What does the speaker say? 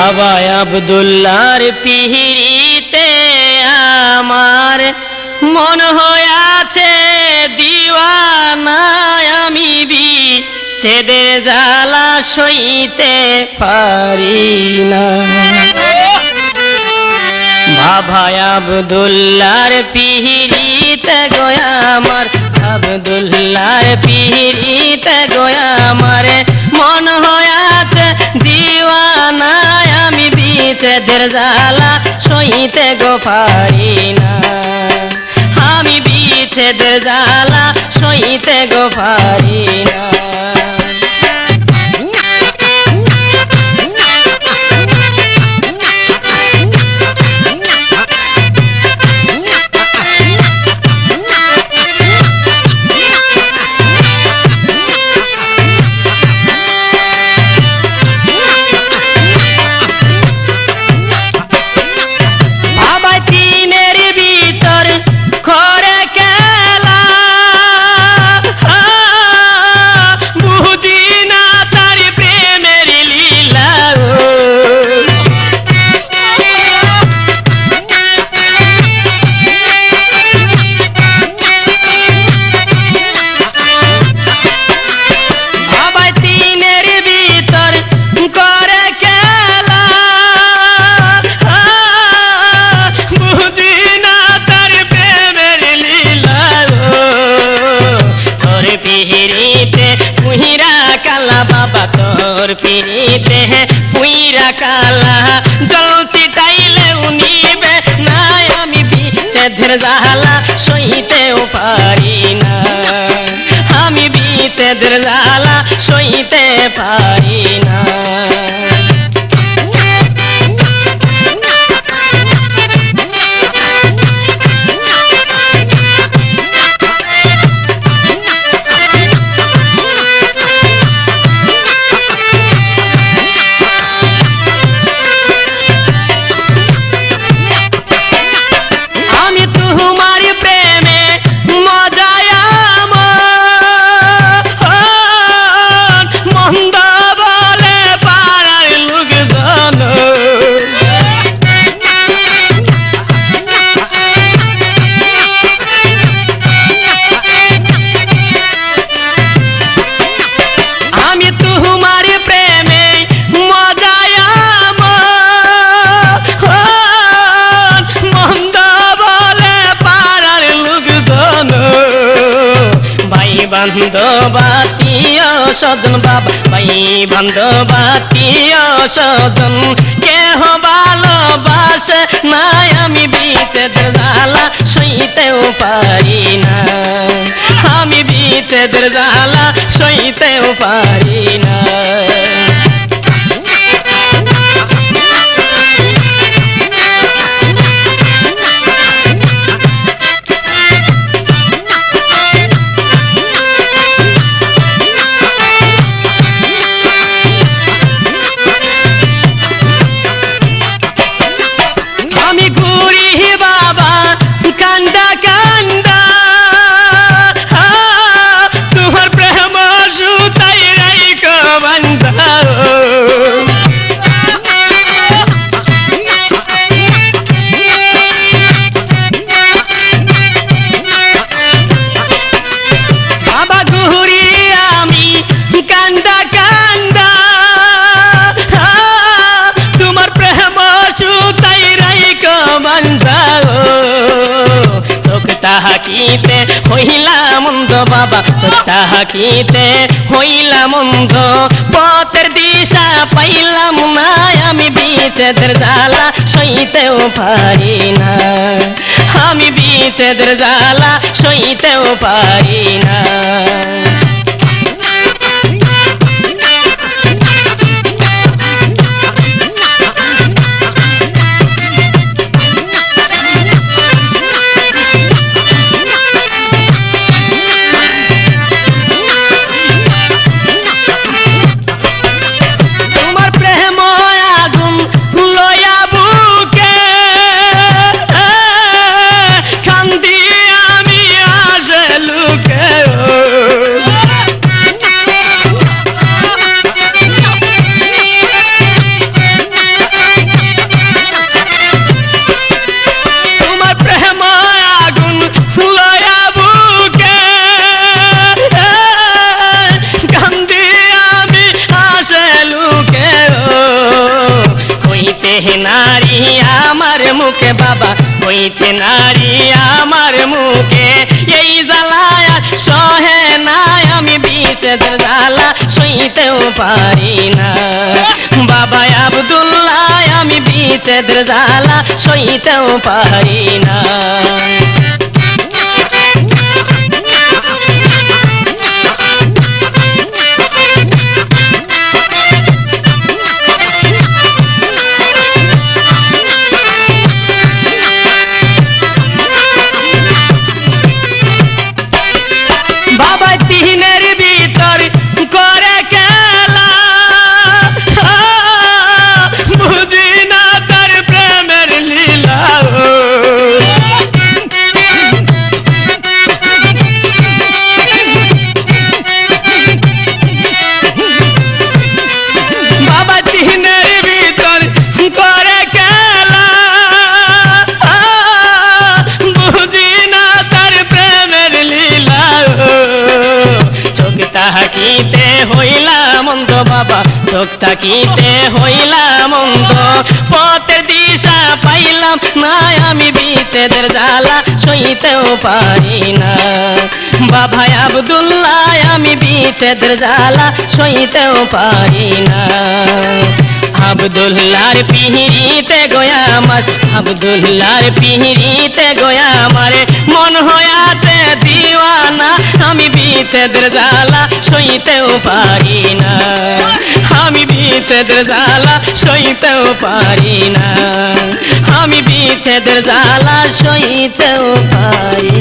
বাবা আবদুল্লার পিহিরিতে আমার মন হয়ে আছে দিওয়ানা আমি বি ছেদের জ্বালা সইতে পারি না। বাবা আবদুল্লার পিহিরিতে গোয়া আমার আবদুল্লার পিহিরিতে গোয়া আমার বিছেদের জ্বালা সইতে গো পারি না। আমি বিচ্ছেদের জ্বালা সইতে গো পারি তোর পিড়িতে পুইরা কালা। জল চিটাইলে উনিবে না, আমি বিচ্ছেদের জালা সইতেও পারি না। আমি বিচ্ছেদের জালা সইতে পারি না। ভাই বান্ধব আত্মীয় স্বজন বাবা ভাই বান্ধব আত্মীয় স্বজন কেহ ভালোবাসে নাই আমি বিচ্ছেদের জ্বালা, সইতেও পারি না। আমি বিচ্ছেদের জ্বালা, সইতেও পারি না। তাহাকিতে হইলা মন্দ বাবা চোখ হাকিতে হইলা মন্দ। পথের দিশা পাইলাম না, আমি বিচেদের জ্বালা সইতেও পারি না। আমি বিচেদের জ্বালা সইতেও পারি না। মুখে বাবা হইছে নারী আমার মুখে। এই জ্বালায় সহে নাই, আমি বিচেদের জ্বালা সইতেও পারি না। বাবা আবদুল্লাহ, আমি বিচেদের জ্বালা সইতেও পারি না। বাবা, চোখ তাকিতে হইলা মন্দ। পথের দিশা পাইলাম না, আমি বিচেদের জ্বালা সইতেও পারি না। বাবা আবদুল্লাহ, আমি বিচেদের জ্বালা সইতেও পারি না। আবদুল্লার পিহিরিতে গোয়া আমার আবদুল্লার পিহিরিতে গোয়া আমারে মন হয়াতে দিওয়ানা, আমি বিচেদের জ্বালা সইতেও পারি না। আমি বিচেদের জ্বালা সইতেও পারি না। আমি বিচেদের জ্বালা সইতেও পারি